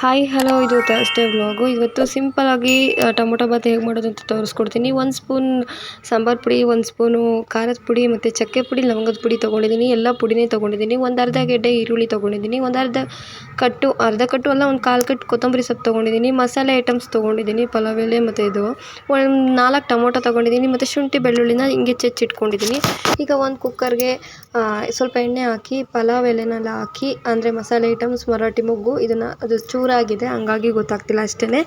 Hi hello ಇದು Thursday vlog ಇವತ್ತು ಸಿಂಪಲಾಗಿ ಟೊಮೊಟೊ ಬಾತ್ ಹೇಗೆ ಮಾಡೋದು ಅಂತ ತೋರಿಸ್ಕೊಡ್ತೀನಿ. ಒಂದು ಸ್ಪೂನ್ ಸಾಂಬಾರು ಪುಡಿ ಒಂದು ಸ್ಪೂನು ಖಾರದ ಪುಡಿ ಮತ್ತು ಚಕ್ಕೆ ಪುಡಿ, ಲವಂಗದ ಪುಡಿ ತೊಗೊಂಡಿದ್ದೀನಿ. ಎಲ್ಲ ಪುಡಿನೇ ತೊಗೊಂಡಿದ್ದೀನಿ. ಒಂದು ಅರ್ಧ ಗೆಡ್ಡೆ ಈರುಳ್ಳಿ ತೊಗೊಂಡಿದ್ದೀನಿ. ಒಂದು ಅರ್ಧ ಕಟ್ಟು ಅರ್ಧ ಕಟ್ಟು ಅಲ್ಲ, ಒಂದು ಕಾಲು ಕಟ್ಟು ಕೊತ್ತಂಬರಿ ಸೊಪ್ಪು ತೊಗೊಂಡಿದ್ದೀನಿ. ಮಸಾಲೆ ಐಟಮ್ಸ್ ತೊಗೊಂಡಿದ್ದೀನಿ, ಪಲಾವ್ ಎಲೆ ಮತ್ತು ಇದು. ಒಂದು ನಾಲ್ಕು ಟೊಮೊಟೊ ತೊಗೊಂಡಿದ್ದೀನಿ ಮತ್ತು ಶುಂಠಿ ಬೆಳ್ಳುಳ್ಳಿನ ಹಿಂಗೆ ಚೆಚ್ಚಿಟ್ಕೊಂಡಿದ್ದೀನಿ. ಈಗ ಒಂದು ಕುಕ್ಕರ್ಗೆ ಸ್ವಲ್ಪ ಎಣ್ಣೆ ಹಾಕಿ, ಪಲಾವ್ ಎಲೆನೆಲ್ಲ ಹಾಕಿ, ಅಂದರೆ ಮಸಾಲೆ ಐಟಮ್ಸ್ ಮರಾಠಿ ಮೊಗ್ಗು, ಇದನ್ನು ಅದು ಚೂರಾಗಿದೆ ಹಂಗಾಗಿ ಗೊತ್ತಾಗ್ತಿಲ್ಲ ಅಷ್ಟೇ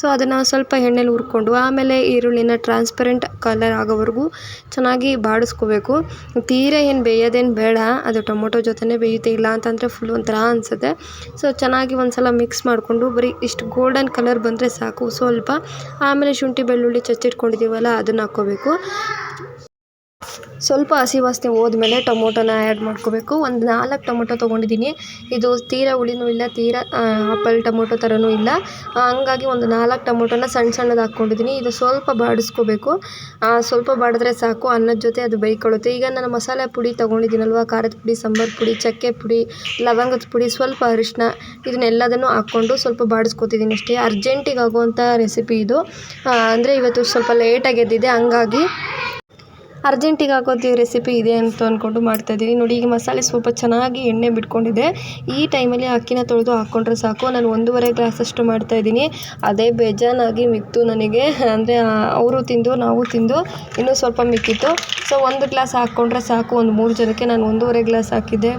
ಸೊ ಅದನ್ನು ಸ್ವಲ್ಪ ಎಣ್ಣೆಲಿ ಹುರ್ಕೊಂಡು, ಆಮೇಲೆ ಈರುಳ್ಳಿನ ಟ್ರಾನ್ಸ್ಪರೆಂಟ್ ಕಲರ್ ಆಗೋವರೆಗೂ ಚೆನ್ನಾಗಿ ಬಾಡಿಸ್ಕೋಬೇಕು. ತೀರಾ ಏನು ಬೇಯೋದೇನು ಬೇಡ, ಅದು ಟೊಮೊಟೊ ಜೊತೆನೇ ಬೇಯುತ್ತೆ, ಇಲ್ಲ ಅಂತಂದರೆ ಫುಲ್ ಒಂಥರ ಅನಿಸುತ್ತೆ. ಸೊ ಚೆನ್ನಾಗಿ ಒಂದು ಸಲ ಮಿಕ್ಸ್ ಮಾಡಿಕೊಂಡು, ಬರೀ ಇಷ್ಟು ಗೋಲ್ಡನ್ ಕಲರ್ ಬಂದರೆ ಸಾಕು. ಸ್ವಲ್ಪ ಆಮೇಲೆ ಶುಂಠಿ ಬೆಳ್ಳುಳ್ಳಿ ಚಚ್ಚಿಟ್ಕೊಂಡಿದ್ದೀವಲ್ಲ ಅದನ್ನು ಹಾಕ್ಕೋಬೇಕು. ಸ್ವಲ್ಪ ಹಸಿ ವಾಸನೆ ಹೋದ್ಮೇಲೆ ಟೊಮೊಟೊನ ಆ್ಯಡ್ ಮಾಡ್ಕೋಬೇಕು. ಒಂದು ನಾಲ್ಕು ಟೊಮೊಟೊ ತೊಗೊಂಡಿದ್ದೀನಿ. ಇದು ತೀರಾ ಹುಳಿನೂ ಇಲ್ಲ, ತೀರಾ ಆಪಲ್ ಟೊಮೊಟೊ ಥರನೂ ಇಲ್ಲ. ಹಂಗಾಗಿ ಒಂದು ನಾಲ್ಕು ಟೊಮೊಟೊನ ಸಣ್ಣ ಸಣ್ಣದು ಹಾಕ್ಕೊಂಡಿದ್ದೀನಿ ಇದು ಸ್ವಲ್ಪ ಬಾಡಿಸ್ಕೋಬೇಕು. ಸ್ವಲ್ಪ ಬಾಡಿದ್ರೆ ಸಾಕು. ಅನ್ನದ ಜೊತೆ ಅದು ಬೈಕೊಳ್ಳುತ್ತೆ ಈಗ ನಾನು ಮಸಾಲೆ ಪುಡಿ ತೊಗೊಂಡಿದ್ದೀನಲ್ವ? ಖಾರದ ಪುಡಿ, ಸಾಂಬಾರು ಪುಡಿ, ಚಕ್ಕೆ ಪುಡಿ, ಲವಂಗದ ಪುಡಿ, ಸ್ವಲ್ಪ ಅರಿಶಿನ ಇದನ್ನೆಲ್ಲದನ್ನು ಹಾಕ್ಕೊಂಡು ಸ್ವಲ್ಪ ಬಾಡಿಸ್ಕೊತಿದ್ದೀನಿ ಅಷ್ಟೇ. ಅರ್ಜೆಂಟಿಗೆ ಆಗುವಂಥ ರೆಸಿಪಿ ಇದು. ಅಂದರೆ ಇವತ್ತು ಸ್ವಲ್ಪ ಲೇಟಾಗಿ ಹಂಗಾಗಿ ಅರ್ಜೆಂಟಿಗೆ ಹಾಕೋದು ರೆಸಿಪಿ ಇದೆ ಅಂತ ಅಂದ್ಕೊಂಡು ಮಾಡ್ತಾಯಿದ್ದೀನಿ ನೋಡಿ, ಈಗ ಮಸಾಲೆ ಸ್ವಲ್ಪ ಚೆನ್ನಾಗಿ ಎಣ್ಣೆ ಬಿಟ್ಕೊಂಡಿದೆ. ಈ ಟೈಮಲ್ಲಿ ಅಕ್ಕಿನ ತೊಳೆದು ಹಾಕ್ಕೊಂಡ್ರೆ ಸಾಕು. ನಾನು ಒಂದೂವರೆ ಗ್ಲಾಸಷ್ಟು ಮಾಡ್ತಾಯಿದ್ದೀನಿ ಅದೇ ಬೇಜಾನಾಗಿ ಮಿಕ್ತು ನನಗೆ. ಅಂದರೆ ಅವರು ತಿಂದು, ನಾವು ತಿಂದು, ಇನ್ನೂ ಸ್ವಲ್ಪ ಮಿಕ್ಕಿತ್ತು. ಸೊ ಒಂದು ಗ್ಲಾಸ್ ಹಾಕ್ಕೊಂಡ್ರೆ ಸಾಕು. ಒಂದು ಮೂರು ಜನಕ್ಕೆ ನಾನು ಒಂದೂವರೆ ಗ್ಲಾಸ್ ಹಾಕಿದ್ದೆ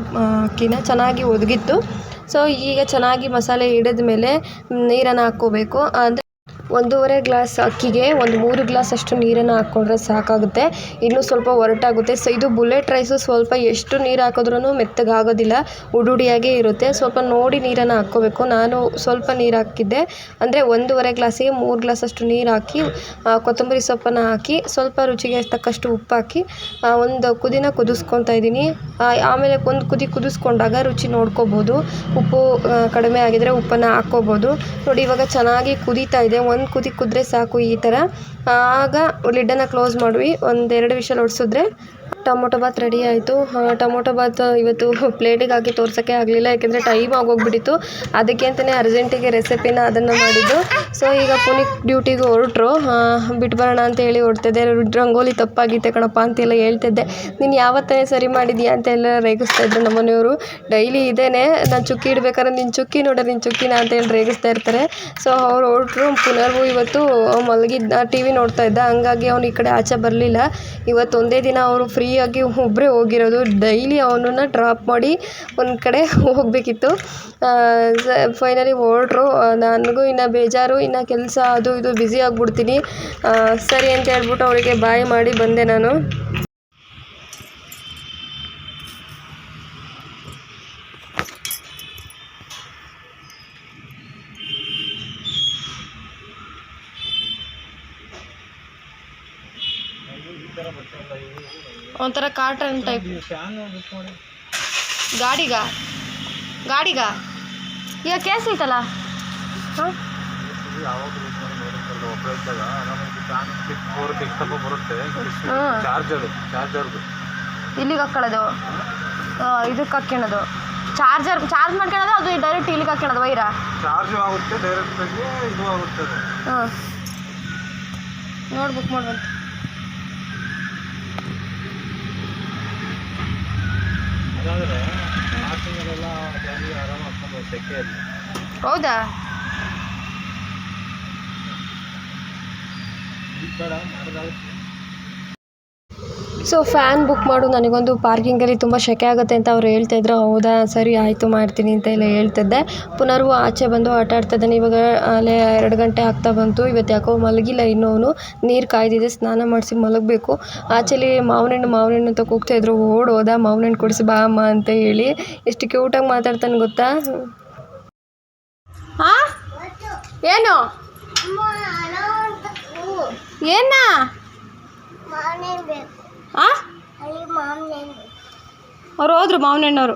ಅಕ್ಕಿನ. ಚೆನ್ನಾಗಿ ಒದಗಿತ್ತು. ಸೊ ಈಗ ಚೆನ್ನಾಗಿ ಮಸಾಲೆ ಹಿಡಿದ ಮೇಲೆ ನೀರನ್ನು ಹಾಕ್ಕೋಬೇಕು. ಅಂದರೆ ಒಂದೂವರೆ ಗ್ಲಾಸ್ ಅಕ್ಕಿಗೆ ಒಂದು ಮೂರು ಗ್ಲಾಸ್ ಅಷ್ಟು ನೀರನ್ನು ಹಾಕ್ಕೊಂಡ್ರೆ ಸಾಕಾಗುತ್ತೆ. ಇನ್ನೂ ಸ್ವಲ್ಪ ಒರಟಾಗುತ್ತೆ ಸೊ ಇದು ಬುಲೆಟ್ ರೈಸು. ಸ್ವಲ್ಪ ಎಷ್ಟು ನೀರು ಹಾಕಿದ್ರೂ ಮೆತ್ತಗಾಗೋದಿಲ್ಲ. ಉಡುಡಿಯಾಗೇ ಇರುತ್ತೆ. ಸ್ವಲ್ಪ ನೋಡಿ ನೀರನ್ನು ಹಾಕ್ಕೋಬೇಕು. ನಾನು ಸ್ವಲ್ಪ ನೀರು ಹಾಕಿದ್ದೆ. ಅಂದರೆ ಒಂದೂವರೆ ಗ್ಲಾಸಿಗೆ ಮೂರು ಗ್ಲಾಸ್ ಅಷ್ಟು ನೀರು ಹಾಕಿ ಕೊತ್ತಂಬರಿ ಸೊಪ್ಪನ್ನು ಹಾಕಿ, ಸ್ವಲ್ಪ ರುಚಿಗೆ ತಕ್ಕಷ್ಟು ಉಪ್ಪು ಹಾಕಿ ಒಂದು ಕುದಿನ ಕುದಿಸ್ಕೊತಾ ಇದ್ದೀನಿ. ಆಮೇಲೆ ಒಂದು ಕುದಿ ಕುದಿಸ್ಕೊಂಡಾಗ ರುಚಿ ನೋಡ್ಕೋಬೋದು. ಉಪ್ಪು ಕಡಿಮೆ ಆಗಿದ್ದರೆ ಉಪ್ಪನ್ನು ಹಾಕ್ಕೋಬೋದು. ನೋಡಿ, ಇವಾಗ ಚೆನ್ನಾಗಿ ಕುದೀತಾ ಇದೆ. ಒಂದು ಒಂದು ಕುದಿ ಕುದ್ರೆ ಸಾಕು ಈ ಥರ ಆಗ ಲಿಡ್ಡನ್ನು ಕ್ಲೋಸ್ ಮಾಡಿ ಒಂದೆರಡು ವಿಷಲ್ ಹೊಡ್ಸಿದ್ರೆ ಟೊಮೊಟೊ ಬಾತ್ ರೆಡಿ ಆಯಿತು. ಟೊಮೊಟೊ ಬಾತ್ ಇವತ್ತು ಪ್ಲೇಟಿಗೆ ಹಾಕಿ ತೋರ್ಸೋಕ್ಕೆ ಆಗಲಿಲ್ಲ, ಯಾಕೆಂದರೆ ಟೈಮ್ ಆಗೋಗ್ಬಿಟ್ಟಿತ್ತು. ಅದಕ್ಕೆ ಅಂತಲೇ ಅರ್ಜೆಂಟಿಗೆ ರೆಸಿಪಿನ ಅದನ್ನು ಮಾಡಿದ್ದು. ಸೊ, ಈಗ ಪುನೀತ್ ಡ್ಯೂಟಿಗೆ ಹೊರಟ್ರು. ಬಿಟ್ಬರೋಣ ಅಂತ ಹೇಳಿ ಹೊರಡ್ತಿದ್ದೆ ರಂಗೋಲಿ ತಪ್ಪಾಗಿತ್ತೆ ಕಣಪ್ಪ ಅಂತೆಲ್ಲ ಹೇಳ್ತಿದ್ದೆ. ನೀನು ಯಾವತ್ತೇ ಸರಿ ಮಾಡಿದ್ಯಾ ಅಂತೆಲ್ಲ ರೇಗಿಸ್ತಾ ಇದ್ರು ನಮ್ಮ ಮನೆಯವರು ಡೈಲಿ ಇದೇನೆ, ನಾನು ಚುಕ್ಕಿ ಇಡ್ಬೇಕಾದ್ರೆ ನಿನ್ನ ಚುಕ್ಕಿ ನೋಡ ನಿನ್ನ ಚುಕ್ಕಿನ ಅಂತೇಳಿ ರೇಗಿಸ್ತಾ ಇರ್ತಾರೆ. ಸೊ, ಅವ್ರು ಹೊರಟ್ರು. ಪುನರ್ವು ಇವತ್ತು ಮಲಗಿದ್ದ ಟಿ ವಿ ನೋಡ್ತಾ ಇದ್ದ. ಹಂಗಾಗಿ ಅವನು ಈ ಕಡೆ ಆಚೆ ಬರಲಿಲ್ಲ. ಇವತ್ತು ಒಂದೇ ದಿನ ಅವರು ಫ್ರೀ ಫ್ರೀಯಾಗಿ ಒಬ್ಬರೇ ಹೋಗಿರೋದು. ಡೈಲಿ ಅವನನ್ನು ಡ್ರಾಪ್ ಮಾಡಿ ಒಂದು ಕಡೆ ಹೋಗಬೇಕಿತ್ತು. ಫೈನಲಿ ಹೊರಟ್ರು. ನನಗೂ ಇನ್ನು ಬೇಜಾರು, ಇನ್ನು ಕೆಲಸ, ಅದು ಇದು ಬ್ಯುಸಿ ಆಗಿಬಿಡ್ತೀನಿ. ಸರಿ ಅಂತ ಹೇಳ್ಬಿಟ್ಟು ಅವರಿಗೆ ಬಾಯ್ ಮಾಡಿ ಬಂದೆ ನಾನು. ಒಂಥರ ಕಾಟನ್ ಟೈಪ್ ಗಾಡಿಗ? ಗಾಡಿಗ? ಈಗ ಕೇಸ್ ಹಾಂ? ಇಲ್ಲಿಗೆ ಹಾಕೊಳ್ಳೋದು? ಇದಕ್ಕೆ ಹಾಕ್ಯಣದು. ಚಾರ್ಜರ್ ಚಾರ್ಜ್ ಮಾಡ್ಕೊಳ್ಳೋದು ಅದು ಡೈರೆಕ್ಟ್ ಇಲ್ಲಿಗೆ ಹಾಕ್ಕೊಳೋದು ವೈರ? ಚಾರ್ಜ್ ಆಗುತ್ತೆ ಡೈರೆಕ್ಟ್ ಆಗಿ ಇದು ಆಗುತ್ತೆ ಹಾಂ. ನೋಡಿ ಬುಕ್ ಮಾಡ್ಬೋದು ಅದಾದರೆ ಆ ತಿಂಗಳೆಲ್ಲ ಆರಾಮ ಹಾಕೊಂಡು ಸೆಕೆಯಲ್ಲಿ. ಹೌದಾ? ಈ ಮಾಡೋದಾಗುತ್ತೆ ಸೊ ಫ್ಯಾನ್ ಬುಕ್ ಮಾಡು ನನಗೊಂದು ಪಾರ್ಕಿಂಗಲ್ಲಿ ತುಂಬ ಸೆಕೆ ಆಗುತ್ತೆ ಅಂತ ಅವ್ರು ಹೇಳ್ತಾಯಿದ್ರು ಹೌದಾ ಸರಿ ಆಯಿತು ಮಾಡ್ತೀನಿ ಅಂತ ಎಲ್ಲ ಹೇಳ್ತಿದ್ದೆ. ಪುನರ್ವು ಆಚೆ ಬಂದು ಆಟ ಆಡ್ತಿದ್ದಾನೆ ಇವಾಗ ಅಲ್ಲೇ ಎರಡು ಗಂಟೆ ಆಗ್ತಾ ಬಂತು. ಇವತ್ತು ಯಾಕೋ ಮಲಗಿಲ್ಲ ಇನ್ನೂ ಅವನು. ನೀರು ಕಾಯ್ದಿದೆ ಸ್ನಾನ ಮಾಡಿಸಿ ಮಲಗಬೇಕು. ಆಚೆಲಿ ಮಾವಿನ ಹಣ್ಣು ಮಾವಿನ ಹಣ್ಣು ಅಂತ ಕೂಗ್ತಾಯಿದ್ರು ಓಡ್ ಹೋದ ಮಾವಿನ ಹಣ್ಣು ಕೊಡಿಸಿ ಬಾ ಅಮ್ಮ ಅಂತ ಹೇಳಿ. ಎಷ್ಟು ಕ್ಯೂಟಾಗಿ ಮಾತಾಡ್ತಾನೆ ಗೊತ್ತಾ? ಹಾಂ ಏನು? ಏನ? ಆ? ಅವ್ರು ಹೋದ್ರು ಮಾವಿನ ಹಣ್ಣವರು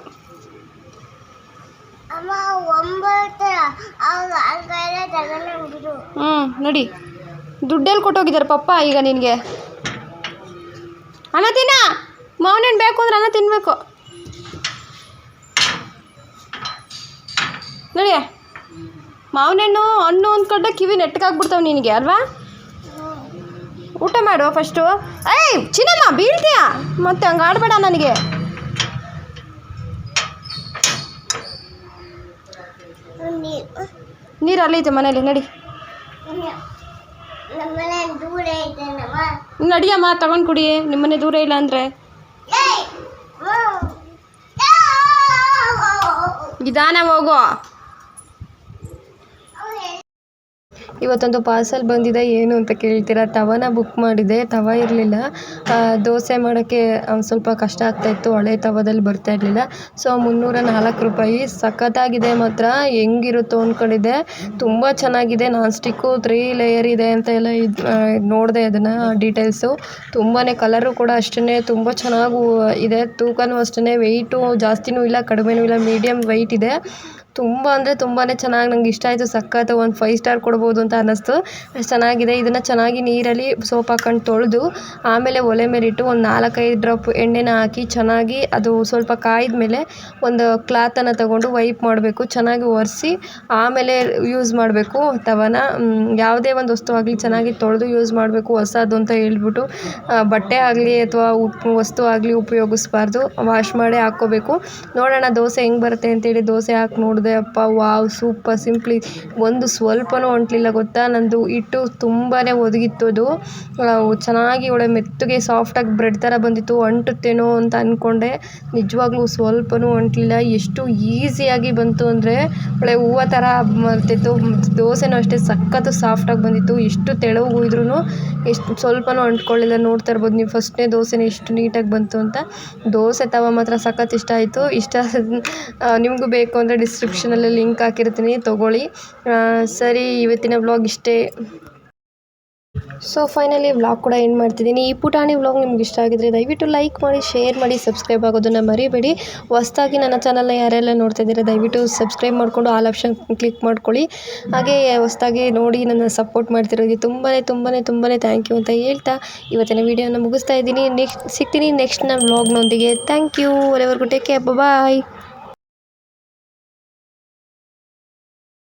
ಹ್ಞೂ ನೋಡಿ. ದುಡ್ಡೆಲ್ಲಿ ಕೊಟ್ಟೋಗಿದ್ದಾರೆ ಪಪ್ಪ ಈಗ ನಿನಗೆ. ಅನ್ನ ತಿನ್ನ. ಮಾವಿನ ಹಣ್ಣು ಬೇಕು ಅಂದ್ರೆ ಅನ್ನ ತಿನ್ನಬೇಕು ನೋಡಿ ಮಾವನಣ್ಣು ಹಣ್ಣು ಹಣ್ಣು ಅಂದ್ಕೊಂಡೆ ಕಿವಿ ನೆಟ್ಟಗಾಗ್ಬಿಡ್ತಾವೆ ನಿನಗೆ ಅಲ್ವಾ? ಊಟ ಮಾಡು ಫಸ್ಟು ಏಯ್ ಚಿನ್ನಮ್ಮ ಬೀಳ್ತೀಯ? ಮತ್ತೆ ಹಂಗೆ ಆಡಬೇಡ ನನಗೆ. ನೀರು ಅಲ್ಲೈತೆ ಮನೇಲಿ ನಡಿ. ನಡಿಯಮ್ಮ ತಗೊಂಡು ಕುಡಿ. ನಿಮ್ಮನೆ ದೂರ ಇಲ್ಲ ಅಂದರೆ. ನಿಧಾನ ಹೋಗು. ಇವತ್ತೊಂದು ಪಾರ್ಸಲ್ ಬಂದಿದೆ, ಏನು ಅಂತ ಕೇಳ್ತೀರಾ? ತವನ ಬುಕ್ ಮಾಡಿದೆ, ತವ ಇರಲಿಲ್ಲ. ದೋಸೆ ಮಾಡೋಕ್ಕೆ ಸ್ವಲ್ಪ ಕಷ್ಟ ಆಗ್ತಾಯಿತ್ತು ಹಳೆ ತವದಲ್ಲಿ ಬರ್ತಾ ಇರಲಿಲ್ಲ. ಸೊ ಮುನ್ನೂರ ನಾಲ್ಕು ರೂಪಾಯಿ. ಸಖತ್ತಾಗಿದೆ ಮಾತ್ರ, ಹೆಂಗಿರುತ್ತೋ ಅಂದ್ಕೊಂಡಿದ್ದೆ ತುಂಬ ಚೆನ್ನಾಗಿದೆ ನಾನ್ ಸ್ಟಿಕ್ಕು ತ್ರೀ ಲೇಯರ್ ಇದೆ ಅಂತ ಎಲ್ಲ ಇದು ನೋಡಿದೆ ಅದನ್ನು ಡೀಟೇಲ್ಸು ತುಂಬಾ ಕಲರು ಕೂಡ ಅಷ್ಟೇ ತುಂಬ ಚೆನ್ನಾಗೂ ಇದೆ. ತೂಕನೂ ಅಷ್ಟೇ ವೆಯ್ಟು ಜಾಸ್ತಿನೂ ಇಲ್ಲ, ಕಡಿಮೆನೂ ಇಲ್ಲ ಮೀಡಿಯಮ್ ವೆಯ್ಟ್ ಇದೆ. ತುಂಬ ಅಂದರೆ ತುಂಬಾ ಚೆನ್ನಾಗಿ ನಂಗೆ ಇಷ್ಟ ಆಯಿತು. ಸಖತ್ತು ಒಂದು ಫೈವ್ ಸ್ಟಾರ್ ಕೊಡ್ಬೋದು ಅಂತ ಅನ್ನಿಸ್ತು ಅಷ್ಟು ಚೆನ್ನಾಗಿದೆ. ಇದನ್ನು ಚೆನ್ನಾಗಿ ನೀರಲ್ಲಿ ಸೋಪ್ ಹಾಕೊಂಡು ತೊಳೆದು, ಆಮೇಲೆ ಒಲೆ ಮೇಲಿಟ್ಟು ಒಂದು ನಾಲ್ಕೈದು ಡ್ರಾಪ್ ಎಣ್ಣೆನ ಹಾಕಿ ಚೆನ್ನಾಗಿ ಅದು ಸ್ವಲ್ಪ ಕಾಯ್ದ ಮೇಲೆ ಒಂದು ಕ್ಲಾತನ್ನು ತಗೊಂಡು ವೈಪ್ ಮಾಡಬೇಕು. ಚೆನ್ನಾಗಿ ಒರೆಸಿ, ಆಮೇಲೆ ಯೂಸ್ ಮಾಡಬೇಕು ತವನ. ಯಾವುದೇ ಒಂದು ವಸ್ತು ಆಗಲಿ ಚೆನ್ನಾಗಿ ತೊಳೆದು ಯೂಸ್ ಮಾಡಬೇಕು. ಹೊಸದು ಅಂತ ಹೇಳ್ಬಿಟ್ಟು ಬಟ್ಟೆ ಆಗಲಿ ಅಥವಾ ವಸ್ತು ಆಗಲಿ ಉಪಯೋಗಿಸ್ಬಾರ್ದು. ವಾಶ್ ಮಾಡೇ ಹಾಕ್ಕೋಬೇಕು. ನೋಡೋಣ ದೋಸೆ ಹೆಂಗೆ ಬರುತ್ತೆ ಅಂತೇಳಿ ದೋಸೆ ಹಾಕಿ ನೋಡಿದೆ. ಅಪ್ಪ, ವಾವ್, ಸೂಪರ್, ಸಿಂಪ್ಲಿ. ಒಂದು ಸ್ವಲ್ಪನೂ ಅಂಟಲಿಲ್ಲ ಗೊತ್ತಾ? ನಂದು ಹಿಟ್ಟು ತುಂಬಾ ಒದಗಿತ್ತು ಅದು. ಚೆನ್ನಾಗಿ ಒಳ್ಳೆ ಮೆತ್ತಗೆ ಸಾಫ್ಟಾಗಿ ಬ್ರೆಡ್ ಥರ ಬಂದಿತ್ತು. ಅಂಟುತ್ತೇನೋ ಅಂತ ಅಂದ್ಕೊಂಡೆ ನಿಜವಾಗ್ಲೂ ಸ್ವಲ್ಪನೂ ಅಂಟಲಿಲ್ಲ ಎಷ್ಟು ಈಸಿಯಾಗಿ ಬಂತು ಅಂದರೆ, ಒಳ್ಳೆ ಹೂವು ಥರ ಬರ್ತಿತ್ತು ದೋಸೆನೂ ಅಷ್ಟೇ ಸಖತ್ತು ಸಾಫ್ಟಾಗಿ ಬಂದಿತ್ತು. ಎಷ್ಟು ತೆಳುವು ಇದ್ರೂ ಎಷ್ಟು ಸ್ವಲ್ಪನೂ ಅಂಟ್ಕೊಳ್ಳಿಲ್ಲ. ನೋಡ್ತಾ ಇರ್ಬೋದು ನೀವು, ಫಸ್ಟ್ನೇ ದೋಸೆನೇ ಎಷ್ಟು ನೀಟಾಗಿ ಬಂತು ಅಂತ. ದೋಸೆ ತವ ಮಾತ್ರ ಸಖತ್ ಇಷ್ಟ ಆಯಿತು. ಇಷ್ಟ ನಿಮಗೂ ಬೇಕು ಅಂದರೆ ಡಿಸ್ಕ್ರಿಪ್ಷನಲ್ಲಿ ಲಿಂಕ್ ಹಾಕಿರ್ತೀನಿ, ತೊಗೊಳ್ಳಿ. ಸರಿ, ಇವತ್ತಿನ ವ್ಲಾಗ್ ಇಷ್ಟೇ. ಸೊ ಫೈನಲಿ ವ್ಲಾಗ್ ಕೂಡ ಎಂಡ್ ಮಾಡ್ತಿದ್ದೀನಿ. ಈ ಪುಟಾಣಿ ವ್ಲಾಗ್ ನಿಮ್ಗೆ ಇಷ್ಟ ಆಗಿದ್ರೆ ದಯವಿಟ್ಟು ಲೈಕ್ ಮಾಡಿ ಶೇರ್ ಮಾಡಿ ಸಬ್ಸ್ಕ್ರೈಬ್ ಆಗೋದನ್ನು ಮರಿಬೇಡಿ. ಹೊಸ್ದಾಗಿ ನನ್ನ ಚಾನಲ್ನ ಯಾರೆಲ್ಲ ನೋಡ್ತಾ ಇದ್ದೀರಾ, ದಯವಿಟ್ಟು ಸಬ್ಸ್ಕ್ರೈಬ್ ಮಾಡಿಕೊಂಡು ಆಲ್ ಆಪ್ಷನ್ ಕ್ಲಿಕ್ ಮಾಡ್ಕೊಳ್ಳಿ. ಹಾಗೆ ಹೊಸ್ದಾಗಿ ನೋಡಿ ನನ್ನ ಸಪೋರ್ಟ್ ಮಾಡ್ತಿರೋದಕ್ಕೆ ತುಂಬಾ ತುಂಬಾ ತುಂಬಾ ಥ್ಯಾಂಕ್ ಯು ಅಂತ ಹೇಳ್ತಾ ಇವತ್ತಿನ ವೀಡಿಯೋನ ಮುಗಿಸ್ತಾ ಇದ್ದೀನಿ. ನೆಕ್ಸ್ಟ್ ಸಿಗ್ತೀನಿ ನೆಕ್ಸ್ಟ್ ನನ್ನ ವ್ಲಾಗ್ನೊಂದಿಗೆ ಥ್ಯಾಂಕ್ ಯು ಅಲ್ಲಿವರೆಗೂ ಟೇಕ್ ಕೇರ್ ಬಾಯ್